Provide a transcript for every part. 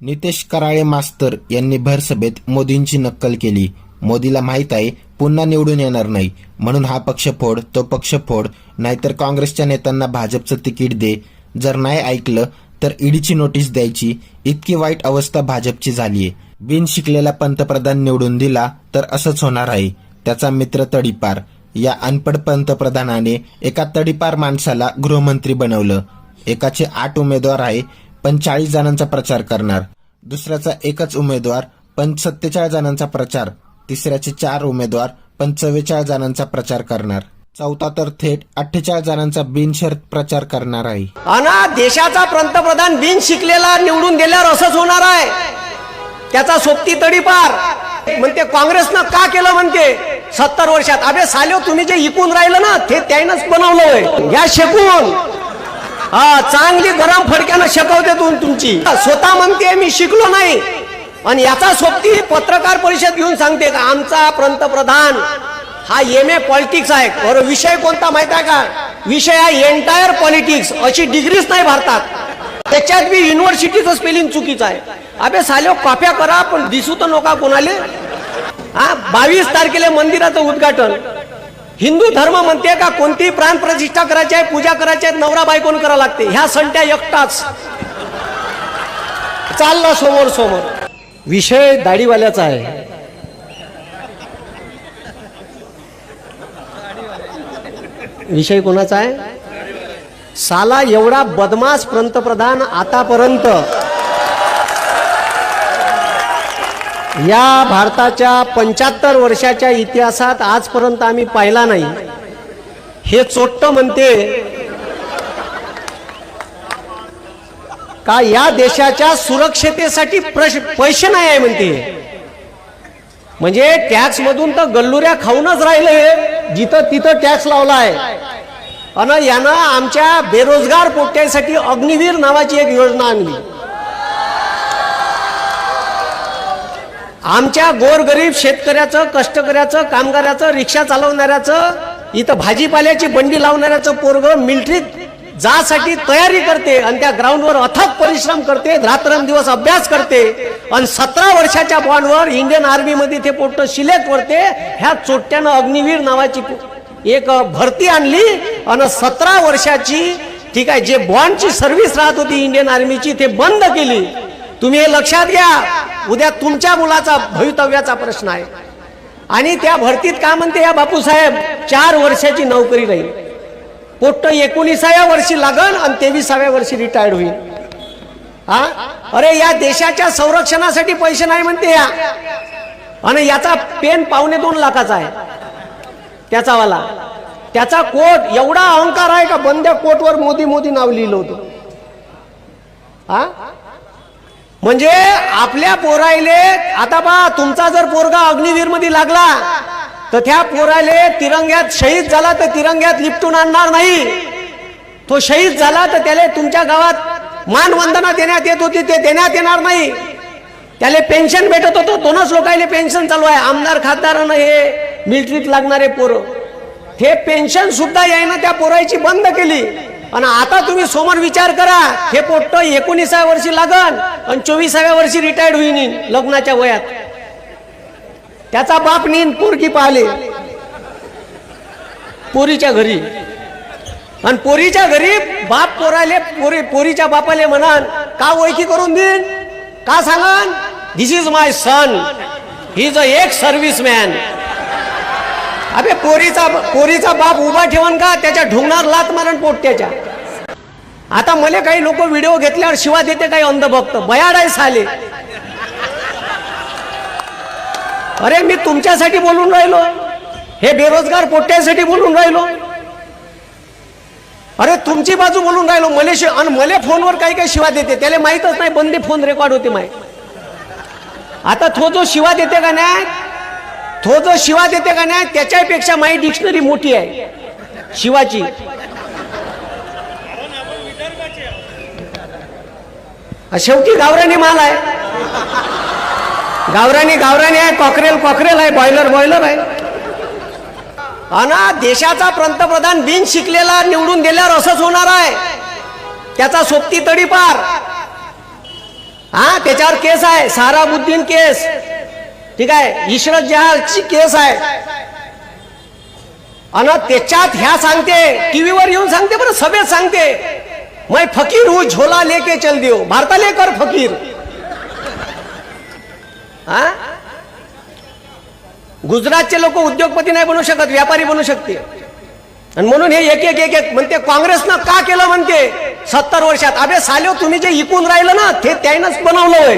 नितेश कराळे मास्तर यांनी भरसभेत मोदींची नक्कल केली. मोदीला माहीत आहे पुन्हा निवडून येणार नाही. म्हणून हा पक्ष फोड तो पक्ष फोड. नाहीतर काँग्रेसच्या नेत्यांना भाजपचं तिकीट दे. जर नाही ऐकलं तर ईडीची नोटीस द्यायची. इतकी वाईट अवस्था भाजपची झालीये. बिन शिकलेला पंतप्रधान निवडून दिला तर असंच होणार आहे. त्याचा मित्र तडीपार. या अनपड पंतप्रधानाने एका तडीपार माणसाला गृहमंत्री बनवलं. एकाचे आठ उमेदवार आहे पण चाळीस जणांचा प्रचार करणार. दुसऱ्याचा एकच उमेदवार पण सत्तेचाळीस जणांचा प्रचार. तिसऱ्याचे चार उमेदवार पण चव्वेचाळीस जणांचा प्रचार करणार. चौथा तर थेट अठ्ठेचाळीस जणांचा बिनशर्त प्रचार करणार आहे. आणि देशाचा पंतप्रधान बिन शिकलेला निवडून दिल्यावर असंच होणार आहे. त्याचा सोबती तडीपार. म्हणते काँग्रेसनं का केलं म्हणते? सत्तर वर्षात. अबे साल्यो तुम्ही जे इकून राहिलं ना ते त्यानंच बनवलं घ्या शेकून. हा चांगली गरम फडक्यानं शिकवते तुम्ही तुमची. स्वतः म्हणते मी शिकलो नाही. आणि याचा सोबती पत्रकार परिषद घेऊन सांगते का आमचा पंतप्रधान हा एम ए पॉलिटिक्स आहे. बरं विषय कोणता माहीत आहे का? विषय आहे एंटायर पॉलिटिक्स अशी डिग्रीच नाही भारतात. त्याच्यात बी युनिव्हर्सिटीचं स्पेलिंग चुकीचं आहे. अबे साल्यो कॉप्या करा पण दिसू तर नका कोणाले. हा बावीस तारखेला मंदिराचं उद्घाटन. हिंदू धर्म म्हणते का कोणतीही प्राण प्रतिष्ठा करायची आहे पूजा करायची आहे नवरा बायकोन करा लागते. ह्या संट्या एकटाच. चालला समोर समोर. विषय दाढीवाल्याचा आहे. विषय कोणाचा आहे? साला एवढा बदमाश पंतप्रधान आतापर्यंत या भारताच्या पंच्याहत्तर वर्षाच्या इतिहासात आजपर्यंत आम्ही पाहिला नाही. हे चोट्ट म्हणते का या देशाच्या सुरक्षतेसाठी प्रश- पैसे नाही आहे म्हणते. म्हणजे टॅक्स मधून तर गल्लुऱ्या खाऊनच राहिले जिथं तिथं टॅक्स लावला आहे आणि यानं आमच्या बेरोजगार पोट्यासाठी अग्निवीर नावाची एक योजना आणली. आमच्या गोरगरीब शेतकऱ्याचं कष्टकऱ्याचं कामगाराचं रिक्षा चालवणाऱ्याचं इथं भाजीपाल्याची बंडी लावणाऱ्याचं पोरग मिलिटरीत जासाठी तयारी करते आणि त्या ग्राउंडवर अथक परिश्रम करते रात्रंदिवस अभ्यास करते आणि सतरा वर्षाच्या बॉन्डवर इंडियन आर्मीमध्ये ते पोट सिलेक्ट करते. ह्या चोट्यानं अग्निवीर नावाची एक भरती आणली आणि सतरा वर्षाची ठीक आहे जे बॉन्डची सर्व्हिस राहत होती इंडियन आर्मीची ते बंद केली. तुम्ही हे लक्षात घ्या. उद्या तुमच्या मुलाचा भवितव्याचा प्रश्न आहे. आणि त्या भरतीत का म्हणते या बापूसाहेब? चार वर्षाची नोकरी राहील. पोट्ट एकोणीसाव्या वर्षी लागन आणि तेविसाव्या वर्षी रिटायर्ड होईल. हा? अरे या देशाच्या संरक्षणासाठी पैसे नाही म्हणते या. आणि याचा पेन पावणे दोन लाखाचा आहे. त्याचा वाला त्याचा कोट एवढा अहंकार आहे का? बंद्या कोटवर मोदी मोदी नाव लिहिलं होतं. हा? म्हणजे आपल्या पोरायले आता पहा तुमचा जर पोरगा अग्निवीरमध्ये लागला तर त्या पोराले तिरंग्यात शहीद झाला तर तिरंग्यात लिपटून आणणार नाही. तो शहीद झाला तर त्याला तुमच्या गावात मानवंदना देण्यात येत होती ते देण्यात येणार नाही. त्याला पेन्शन भेटत होतं दोनच लोकांना पेन्शन चालू आहे. आमदार खासदारानं हे मिलिटरीत लागणारे पोरं. हे पेन्शन सुद्धा यायनं त्या पोरायची बंद केली. आणि आता तुम्ही समोर विचार करा हे पोट्ट एकोणीसाव्या वर्षी लागन आणि चोवीसाव्या वर्षी रिटायर्ड होईन लग्नाच्या वयात. त्याचा बाप नीन पोरकी पाहिले. पोरीच्या घरी. आणि पोरीच्या घरी बाप पोराले पोरी पोरीच्या बापाले म्हणान का ओळखी करून देईन? का सांगन? दिस is my son he is a एक सर्व्हिस मॅन अबे पोरीचा पोरीचा बाप उभा ठेवून का? त्याच्या ढुंगणार लात मारण पोट त्याच्या आता मला काही लोक व्हिडिओ घेतल्यावर शिवा देते काही अंधभक्त? बयाड आहे साले. अरे मी तुमच्यासाठी बोलून राहिलो. हे बेरोजगार पोट्यासाठी बोलून राहिलो. अरे तुमची बाजू बोलून राहिलो. मले शि- आणि मले फोनवर काही काही शिवा देते. त्याला माहीतच नाही बंदी फोन रेकॉर्ड होते माय. आता तो जो शिवा देते का नाही तो जो शिवा देते का नाही त्याच्यापेक्षा माझी डिक्शनरी मोठी आहे. शिवाची. शेवटी गावरानी माल आहे. गावरानी गावरानी आहे कॉकरेल कॉकरेल आहे बॉयलर बॉयलर आहे. अना देशाचा पंतप्रधान बिन शिकलेला निवडून दिल्यावर असंच होणार आहे. त्याचा सोबती तडीपार हा त्याच्यावर केस आहे साराबुद्दीन केस. ठीक आहे इशरत जहालची केस आहे. आणि त्याच्यात ह्या सांगते टीव्हीवर येऊन सांगते बरं सभेत सांगते. मैं फकीर हूं झोला लेके चल दियो। भारताले कर फकीर। हा? गुजरातचे लोक उद्योगपती नाही बनू शकत व्यापारी बनू शकते. आणि म्हणून हे एक एक एक एक म्हणते काँग्रेसनं का केलं म्हणते? सत्तर वर्षात. अबे साले तुम्ही जे इकून राहिलं ना ते त्यानंच बनवलं होय.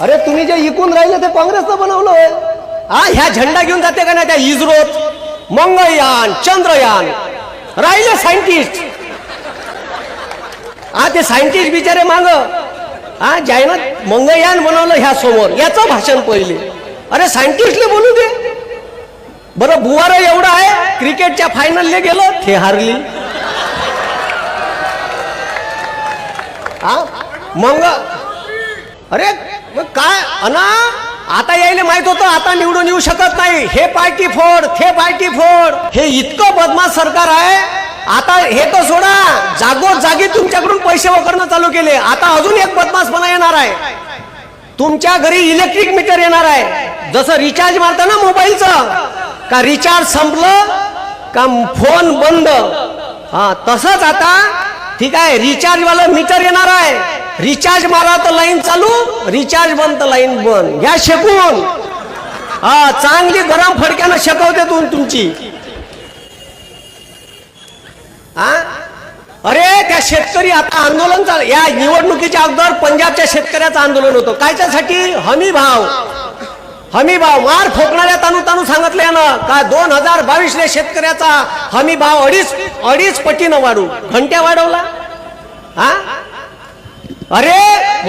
अरे तुम्ही जे इकून राहिलं ते काँग्रेसनं बनवलं होय. हा ह्या झेंडा घेऊन जाते का नाही त्या इस्रोत मंगळयान चंद्रयान. राहिले सायंटिस्ट हा ते सायंटिस्ट बिचारे माग हा ज्यानं मंगळयान बनवलं ह्या समोर याचं भाषण पहिले. अरे सायंटिस्टले बोलू दे. बरं बुवार एवढं आहे क्रिकेटच्या फायनलले गेलो ते हारली. हा मग अरे मग काय अना आता यायला माहीत होतं आता निवडून येऊ शकत नाही. हे पार्टी फोड हे पार्टी फोड. हे इतकं बदमाश सरकार आहे. आता हे तर सोडा. जागोजागी तुमच्याकडून पैसे वापरणं चालू केले. आता अजून एक बदमाशपणा येणार आहे. तुमच्या घरी इलेक्ट्रिक मीटर येणार आहे. जसं रिचार्ज मारता ना मोबाईलचं. का रिचार्ज संपलं का फोन बंद. हा तसंच आता ठीक आहे रिचार्जवालं मीटर येणार आहे. रिचार्ज मारा तर लाईन चालू रिचार्ज बंद तर लाईन बंद. घ्या शेकून. हा चांगली गरम फडक्यानं शेकवते तुम तुमची. हा? अरे त्या शेतकरी आता आंदोलन चाल या निवडणुकीच्या अगोदर पंजाबच्या शेतकऱ्याचं आंदोलन होतं. कायच्यासाठी? हमी भाव. हमी भाव. मार ठोकणाऱ्या तानू तानू सांगितलं ना का दोन हजार बावीसले शेतकऱ्याचा हमी भाव अडीच अडीच पटीनं वाढू. घंट्या वाढवला. हा? अरे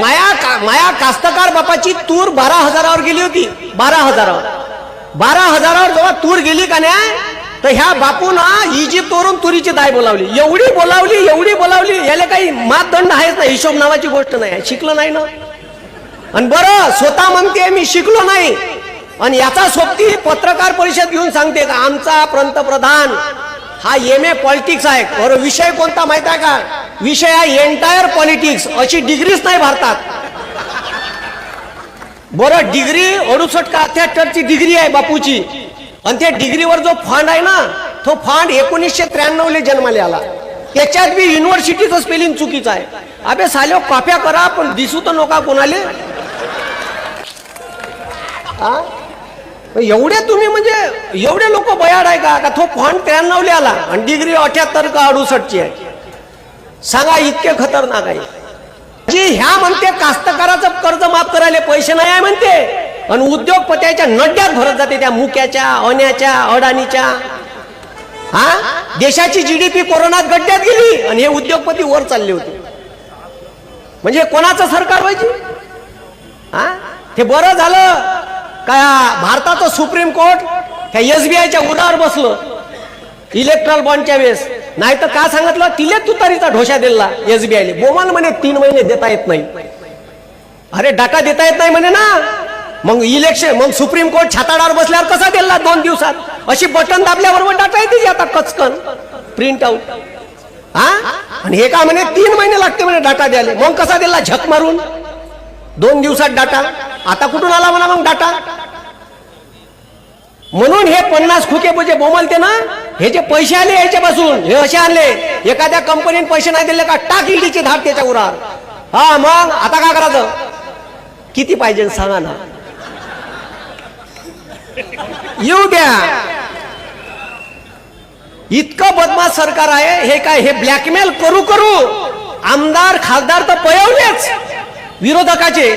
माया का माया कास्तकार बापाची तूर बारा हजारावर गेली होती. बारा हजारावर. बारा हजारावर जेव्हा तूर गेली का नाही तर ह्या बापून इजिप्तवरून तुरीची दाय बोलावली. एवढी बोलावली एवढी बोलावली याला काही मापदंड आहेच ना हिशोब नावाची गोष्ट नाही. शिकलं नाही ना? आणि बरं स्वतः म्हणते मी शिकलो नाही. आणि याचा सोबती पत्रकार परिषद घेऊन सांगते का आमचा पंतप्रधान हा एम ए पॉलिटिक्स आहे. बरं विषय कोणता माहीत आहे का? विषय आहे एंटायर पॉलिटिक्स अशी डिग्रीच नाही भारतात. बरं डिग्री अडुसष्ट का अठ्याहत्तरची डिग्री आहे बापूची. आणि त्या डिग्रीवर जो फंड आहे ना तो फंड एकोणीसशे त्र्याण्णवले जन्माले आला. त्याच्यात बी युनिव्हर्सिटीचं स्पेलिंग चुकीचं आहे. अबे साल्यो कॉप्या करा पण दिसू तर नका कोणाले. एवढे तुम्ही म्हणजे एवढे लोक बयाड आहे का? का तो फंड त्र्याण्णव आला आणि डिग्री अठ्याहत्तर का अडुसष्टची आहे? सांगा इतके खतरनाक आहे. जी ह्या म्हणते कास्तकाराचं कर्ज माफ करायला पैसे नाही आहे म्हणते आणि उद्योगपत्याच्या नड्यात भरत जाते त्या मुक्याच्या अण्याच्या अडाणीच्या. हा? देशाची जीडीपी कोरोनात गड्ड्यात गेली आणि हे उद्योगपती वर चालले होते. म्हणजे कोणाचं सरकार व्हायची? हा? ते बरं झालं. का भारताचं सुप्रीम कोर्ट? त्या एस बी आयच्या उदावर बसलं. इलेक्ट्रॉल बॉन्डच्या वेळेस. नाही तर का सांगितलं? तिले तुतारीचा ढोशा दिला एसबीआयले बोमान म्हणे तीन महिने देता येत नाही. अरे डाका देता येत नाही म्हणे ना. मग इलेक्शन मग सुप्रीम कोर्ट छाताडावर बसल्यावर कसा दिला दोन दिवसात? अशी बटन दाबल्याबरोबर डाटा येते आता कचकन. प्रिंट आउट हा आणि हे का म्हणे तीन महिने लागते म्हणे डाटा द्यायला. मग कसा दिला? झक मारून. दोन दिवसात डाटा. आता कुठून आला म्हणा मग डाटा? म्हणून हे पन्नास खुके जे बोमलते ना हे जे पैसे आले याच्यापासून हे असे आणले. एखाद्या कंपनीने पैसे नाही दिले का टाक ईडीची धाड त्याच्या उरार हा मग आता काय करायचं? किती पाहिजे सांगा ना. येऊ द्या. इतकं बदमाश सरकार आहे हे काय हे ब्लॅकमेल करू करू. आमदार खासदार तर पळवलेच. विरोधकाचे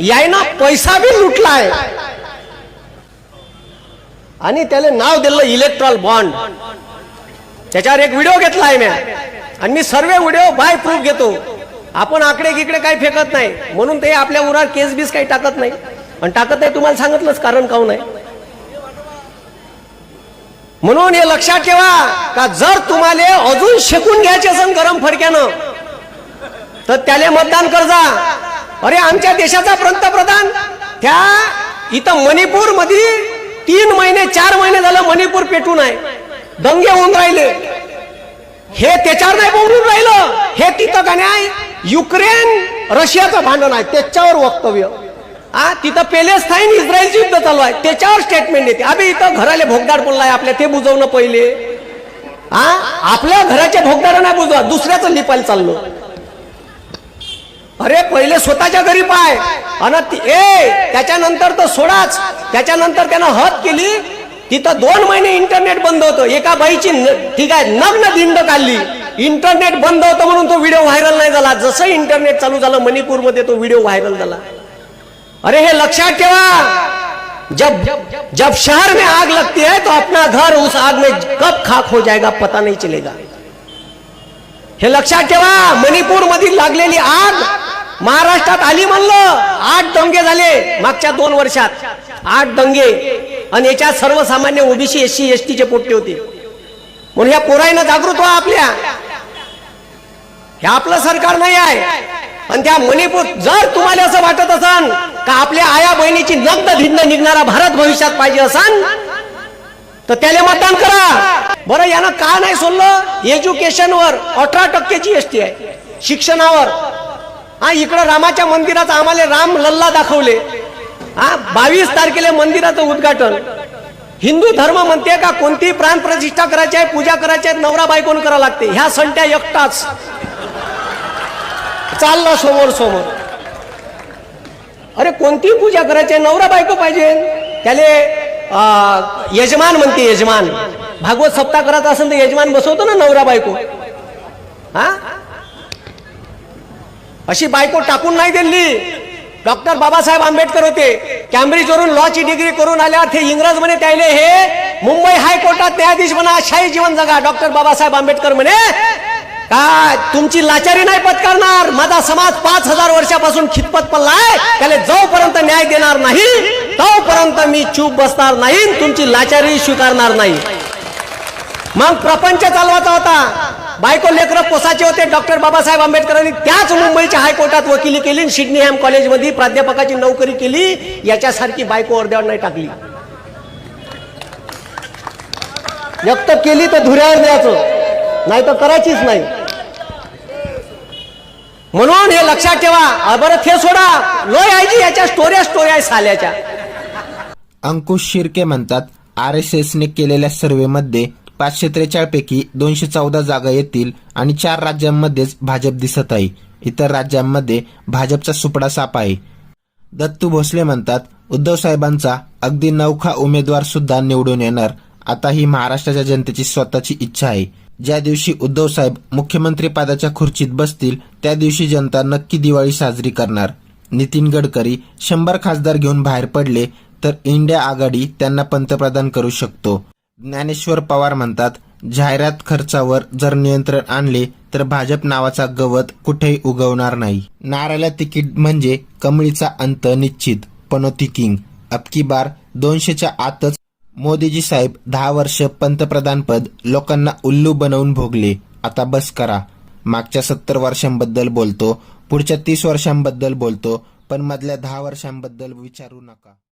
यायना पैसा बी लुटलाय. आणि त्याला नाव दिलं इलेक्ट्रॉल बॉन्ड त्याच्यावर एक व्हिडिओ घेतला आहे मी. आणि मी सर्व व्हिडिओ बाय प्रूफ घेतो. आपण आकडे गिकडे काही फेकत नाही. म्हणून ते आपल्या उरावर केस बीस काही टाकत नाही. आणि टाकत नाही तुम्हाला सांगितलंच कारण काऊन आहे? म्हणून हे लक्षात ठेवा का जर तुम्हाला अजून शेकून घ्यायचे असेल गरम फडक्यानं तर त्याला मतदान करजा. अरे आमच्या देशाचा पंतप्रधान. त्या इथं मणिपूरमध्ये तीन महिने चार महिने झालं मणिपूर पेटून आहे. दंगे होऊन राहिले. हे त्याच्यावर नाही बोलून राहिलं. हे तिथं का नाही? युक्रेन रशियाचं भांडण आहे. त्याच्यावर वक्तव्य. हा तिथं पेलेस्थाईन इस्रायलचं युद्ध चालू आहे. त्याच्यावर स्टेटमेंट येते. अबे इथं घराले भोगदार बोललाय आपल्या. ते बुजवणं पहिले. हा आपल्या घराच्या भोगदारांना नाही बुजवा दुसऱ्याचं लिपायला चाललो. अरे पहिले स्वतःच्या घरी पाय. अन ती- ए त्याच्यानंतर तर सोडाच. त्याच्यानंतर त्यानं हद केली. तिथं दोन महिने इंटरनेट बंद होतं. एका बाईची न- ठीक आहे नग्न दिंड काढली. इंटरनेट बंद होतं म्हणून तो व्हिडिओ व्हायरल नाही झाला. जसं इंटरनेट चालू झालं मणिपूरमध्ये तो व्हिडिओ व्हायरल झाला. अरे हे लक्षात ठेवा. जब जब शहर में आग लगती है तो अपना घर उस आग में कब खाक हो जाएगा पता नहीं चलेगा. हे लक्षात ठेवा मणिपूर मधील लागलेली आग महाराष्ट्रात आली म्हणलं. आठ दंगे झाले मागच्या दोन वर्षात. आठ दंगे. आणि याच्यात सर्वसामान्य ओबीसी एस सी एस टीचे पोट्टे होते. म्हणून ह्या पोराईनं जागृत व्हा आपल्या. हे आपलं सरकार नाही आहे. आणि त्या मणिपूर जर तुम्हाला असं वाटत असन का आपल्या आया बहिणीची नग्न भिन्न निघणारा भारत भविष्यात पाहिजे असन तर त्याला मतदान करा. बरं यानं का नाही सोडलं? एज्युकेशनवर अठरा टक्केची एसटी आहे. शिक्षणावर. हा इकडं रामाच्या मंदिराचं आम्हाला राम लल्ला दाखवले. हा बावीस तारखेला मंदिराचं उद्घाटन. हिंदू धर्म म्हणते का कोणती प्राण प्रतिष्ठा करायची आहे पूजा करायची आहे नवरा बायकोन करा लागते. ह्या संट्या एकटाच. चालला समोर समोर. अरे कोणती पूजा करायची आहे नवरा बायको पाहिजे. त्याले यजमान म्हणते यजमान. भागवत सप्ताह करत असेल तर यजमान बसवतो ना नवरा बायको. हा? अशी बायको टाकून नाही दिली. डॉक्टर बाबासाहेब आंबेडकर होते. कॅम्ब्रिज वरून लॉ ची डिग्री करून आल्यावर ते इंग्रज म्हणे त्याले हे मुंबई हायकोर्टात न्यायाधीश म्हणा शाही जीवन जगा. डॉक्टर बाबासाहेब आंबेडकर म्हणे काय तुमची लाचारी नाही पत्कारणार? माझा समाज पाच हजार वर्षापासून खितपत पडलाय. त्याला जोपर्यंत न्याय देणार नाही तोपर्यंत मी चूप बसणार नाही तुमची लाचारी स्वीकारणार नाही. मग प्रपंच चालवायचा होता. बायको लेकर पोसाचे होते. डॉक्टर बाबासाहेब आंबेडकरांनी त्याच मुंबईच्या हायकोर्टात वकिली केली सिडनीहॅम कॉलेजमध्ये प्राध्यापकाची नोकरी केली. याच्यासारखी बायको अर्ध्यावर नाही टाकली. व्यक्त केली तर धुऱ्यावर द्यायचं नाही तर करायचीच नाही. म्हणून हे लक्षात ठेवा. बरं ते सोडा. लोय आहे याच्या स्टोऱ्या स्टोऱ्या आहे साल्याच्या. अंकुश शिर्के म्हणतात आर एस एसने केलेल्या सर्व्हेमध्ये पाचशे त्रेचाळपैकी दोनशे चौदा जागा येतील आणि चार राज्यांमध्येच भाजप दिसत आहे. इतर राज्यांमध्ये भाजपचा सुपडा साप आहे. दत्तू भोसले म्हणतात उद्धव साहेबांचा अगदी नौखा उमेदवार सुद्धा निवडून येणार आता ही महाराष्ट्राच्या जनतेची स्वतःची इच्छा आहे. ज्या दिवशी उद्धव साहेब मुख्यमंत्री पदाच्या खुर्चीत बसतील त्या दिवशी जनता नक्की दिवाळी साजरी करणार. नितीन गडकरी शंभर खासदार घेऊन बाहेर पडले तर इंडिया आघाडी त्यांना पंतप्रधान करू शकतो. ज्ञानेश्वर पवार म्हणतात जाहिरात खर्चावर जर नियंत्रण आणले तर भाजप नावाचा गवत कुठेही उगवणार नाही. नारायला तिकीट म्हणजे कमळीचा अंत निश्चित पनोती किंग. अबकी बार दोनशेच्या आतच मोदीजी साहेब दहा वर्ष पंतप्रधानपद लोकांना उल्लू बनवून भोगले. आता बस करा. मागच्या सत्तर वर्षांबद्दल बोलतो पुढच्या तीस वर्षांबद्दल बोलतो पण मधल्या दहा वर्षांबद्दल विचारू नका.